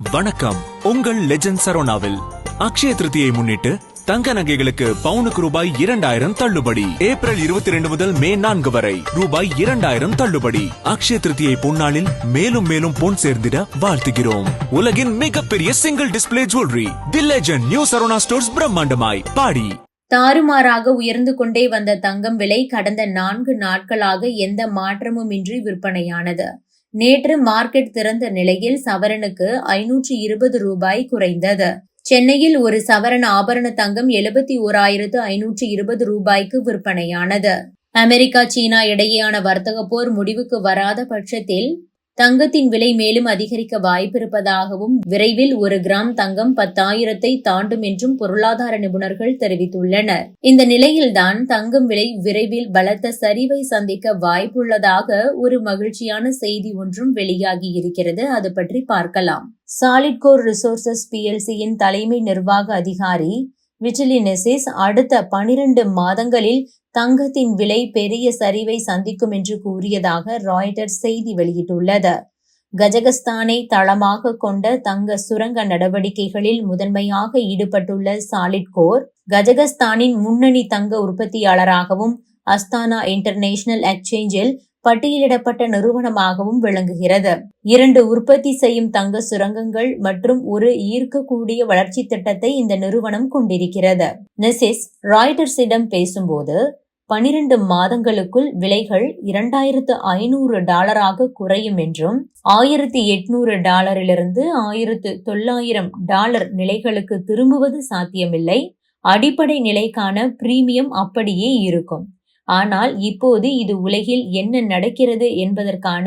வணக்கம். உங்கள் லெஜண்ட் சரோனாவில் அக்ஷய திருத்தியை முன்னிட்டு தங்க நகைகளுக்கு பவுனுக்கு ரூபாய் இரண்டாயிரம் தள்ளுபடி. ஏப்ரல் இருபத்தி ரெண்டு முதல் மே நான்கு வரை ரூபாய் இரண்டாயிரம் தள்ளுபடி. அக்ஷய திருத்தியை பொன்னாளில் மேலும் மேலும் பொன் சேர்ந்திட வாழ்த்துகிறோம். உலகின் மிகப்பெரிய single display jewellery the legend new Saravana stores பிரம்மாண்டமாய். பாடி. தாறுமாறாக உயர்ந்து கொண்டே வந்த தங்கம் விலை கடந்த நான்கு நாட்களாக எந்த மாற்றமும் இன்றி விற்பனையானது. நேற்று மார்க்கெட் திறந்த நிலையில் சவரனுக்கு ஐநூற்று இருபது ரூபாய் குறைந்தது. சென்னையில் ஒரு சவரன் ஆபரண தங்கம் எழுபத்தி ஓராயிரத்து ஐநூற்றி இருபது ரூபாய்க்கு விற்பனையானது. அமெரிக்கா சீனா இடையேயான வர்த்தக போர் முடிவுக்கு வராத பட்சத்தில் தங்கத்தின் விலை மேலும் அதிகரிக்க வாய்ப்பிருப்பதாகவும் விரைவில் ஒரு கிராம் தங்கம் பத்தாயிரத்தை தாண்டும் என்றும் பொருளாதார நிபுணர்கள் தெரிவித்துள்ளனர். இந்த நிலையில்தான் தங்கம் விலை விரைவில் பலத்த சரிவை சந்திக்க வாய்ப்புள்ளதாக ஒரு மகிழ்ச்சியான செய்தி ஒன்றும் வெளியாகி இருக்கிறது அது பற்றி பார்க்கலாம். சாலிட்கோர் ரிசோர்சஸ் பிஎல்சியின் தலைமை நிர்வாக அதிகாரி விட்டிலினெசிஸ் அடுத்த பனிரெண்டு மாதங்களில் தங்கத்தின் விலை பெரிய சரிவை சந்திக்கும் என்று கூறியதாக ராய்டர்ஸ் செய்தி வெளியிட்டுள்ளது. கஜகஸ்தானை தளமாக கொண்ட தங்க சுரங்க நடவடிக்கைகளில் முதன்மையாக ஈடுபட்டுள்ள சாலிட்கோர் கஜகஸ்தானின் முன்னணி தங்க உற்பத்தியாளராகவும் அஸ்தானா இன்டர்நேஷனல் எக்ஸ்சேஞ்சில் பட்டியலிடப்பட்ட நிறுவனமாகவும் விளங்குகிறது. இரண்டு உற்பத்தி செய்யும் தங்க சுரங்கங்கள் மற்றும் ஒரு ஈர்க்கக்கூடிய வளர்ச்சி திட்டத்தை இந்த நிறுவனம் கொண்டிருக்கிறது. நெசிஸ் ராய்டர்ஸிடம் பேசும்போது பனிரெண்டு மாதங்களுக்குள் விலைகள் இரண்டாயிரத்து ஐநூறு டாலராக குறையும் என்றும் ஆயிரத்தி எட்நூறு டாலரிலிருந்து ஆயிரத்து தொள்ளாயிரம் டாலர் நிலைகளுக்கு திரும்புவது சாத்தியமில்லை. அடிப்படை நிலைக்கான பிரீமியம் அப்படியே இருக்கும். ஆனால் இப்போது இது உலகில் என்ன நடக்கிறது என்பதற்கான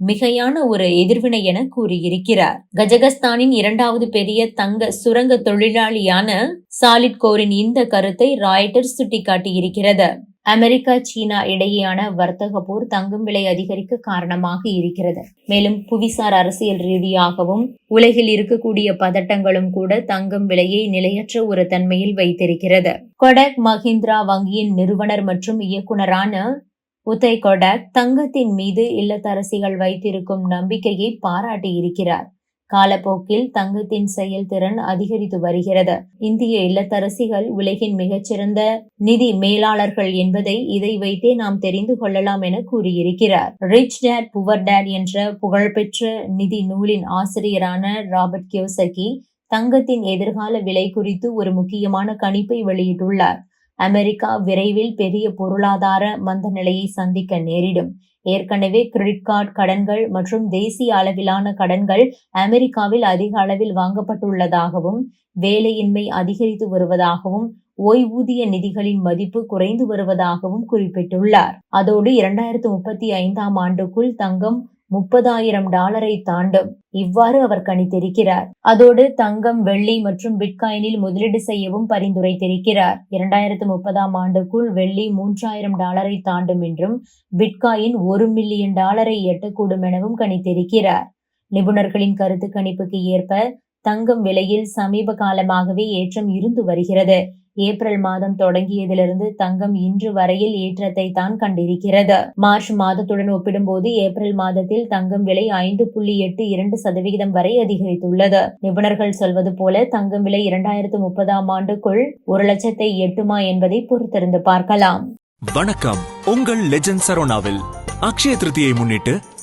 மிகையான ஒரு எதிர்வினை என கூறியிருக்கிறார். கஜகஸ்தானின் இரண்டாவது பெரிய தங்க சுரங்க தொழிலாளியான சாலிட் கோரின் இந்த கருத்தை ராய்டர்ஸ் சுட்டிக்காட்டியிருக்கிறது. அமெரிக்கா சீனா இடையேயான வர்த்தக போர் தங்கும் விலை அதிகரிக்க காரணமாக இருக்கிறது. மேலும் புவிசார் அரசியல் ரீதியாகவும் உலகில் இருக்கக்கூடிய பதட்டங்களும் கூட தங்கம் விலையை நிலையற்ற ஒரு தன்மையில் வைத்திருக்கிறது. கொடக் மஹிந்திரா வங்கியின் நிறுவனர் மற்றும் இயக்குனரான உதய் கொடக் தங்கத்தின் மீது இல்லத்தரசிகள் வைத்திருக்கும் நம்பிக்கையை பாராட்டியிருக்கிறார். காலப்போக்கில் தங்கத்தின் செயல்திறன் அதிகரித்து வருகிறது. இந்திய இல்லத்தரசிகள் உலகின் மிகச்சிறந்த நிதி மேலாளர்கள் என்பதை இதை வைத்தே நாம் தெரிந்து கொள்ளலாம் என கூறியிருக்கிறார். ரிச் டேட் புவர் டேட் என்ற புகழ்பெற்ற நிதி நூலின் ஆசிரியரான ராபர்ட் கியோசகி தங்கத்தின் எதிர்கால விலை குறித்து ஒரு முக்கியமான கணிப்பை வெளியிட்டுள்ளார். அமெரிக்கா விரைவில் பெரிய பொருளாதார மந்த நிலையை சந்திக்க நேரிடும். ஏற்கனவே கிரெடிட் கார்டு கடன்கள் மற்றும் தேசிய அளவிலான கடன்கள் அமெரிக்காவில் அதிக அளவில் வாங்கப்பட்டுள்ளதாகவும் வேலையின்மை அதிகரித்து வருவதாகவும் ஓய்வூதிய நிதிகளின் மதிப்பு குறைந்து வருவதாகவும் குறிப்பிட்டுள்ளார். அதோடு இரண்டாயிரத்து முப்பத்தி ஐந்தாம் ஆண்டுக்குள் தங்கம் முப்பதாயிரம் டாலரை தாண்டும். இவ்வாறு அவர் கணித்திருக்கிறார். அதோடு தங்கம் வெள்ளி மற்றும் பிட்காயினில் முதலீடு செய்யவும் பரிந்துரைத்திருக்கிறார். இரண்டாயிரத்து முப்பதாம் ஆண்டுக்குள் வெள்ளி மூன்றாயிரம் டாலரை தாண்டும் என்றும் பிட்காயின் ஒரு மில்லியன் டாலரை எட்டக்கூடும் எனவும் கணித்திருக்கிறார். நிபுணர்களின் கருத்து கணிப்புக்கு ஏற்ப தங்கம் விலையில் சமீப காலமாகவே ஏற்றம் இருந்து வருகிறது. ஏப்ரல் மாதம் தொடங்கியதிலிருந்து தங்கம் இன்று வரையில் ஏற்றத்தை தான் கண்டிருக்கிறது. மார்ச் மாதத்துடன் ஒப்பிடும்போது ஏப்ரல் மாதத்தில் தங்கம் விலை ஐந்து புள்ளி எட்டு இரண்டு சதவிகிதம் வரை அதிகரித்துள்ளது. நிபுணர்கள் சொல்வது போல தங்கம் விலை இரண்டாயிரத்து முப்பதாம் ஆண்டுக்குள் ஒரு லட்சத்தை எட்டுமா என்பதை பொறுத்திருந்து பார்க்கலாம். வணக்கம். உங்கள் லெஜண்ட் சரோனாவில் அக்ஷய திருத்தியை முன்னிட்டு